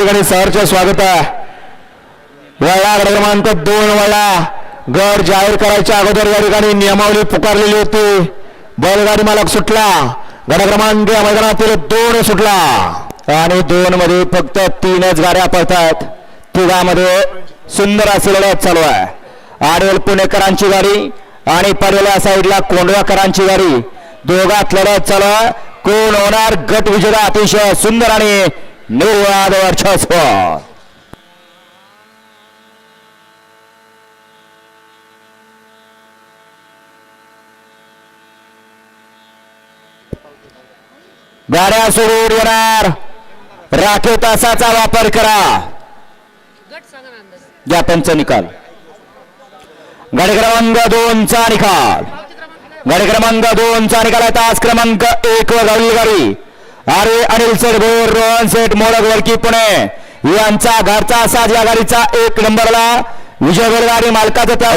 ठिकाणी सहर्ष स्वागत आहे. वळा गड क्रमांक दोन वळा गड जाहीर करायच्या अगोदर या ठिकाणी नियमावली पुकारलेली होती. बैलगाडी मालक सुटला. गड क्रमांक या मैदानातील दोन सुटला. आणि दोन मध्ये फक्त तीनच गाड्या पळतात. तिघामध्ये सुंदर अशी लढत चालू आहे. आडवेल पुणेकरांची गाडी आणि पडलेल्या साईडला कोंडव्याकरांची गाडी. दोघात लढत चालू आहे. कोण होणार? गट विजेता अतिशय सुंदर आणि no other transfer. गाड्या सोडून येणार राखीव तासाचा वापर करा. गट या निकाल. गाडी क्रमांक दोनचा निकाल. गाडी क्रमांक दोनचा निकाल आहे. तास क्रमांक एक वर गाडी गाडी. अरे अनिल सेठ भोर रोहन सेठ मोडक वडकी पुणे. यांचा घरचा साज या गाडीचा एक नंबरला विजय गाडी मालकाचं त्या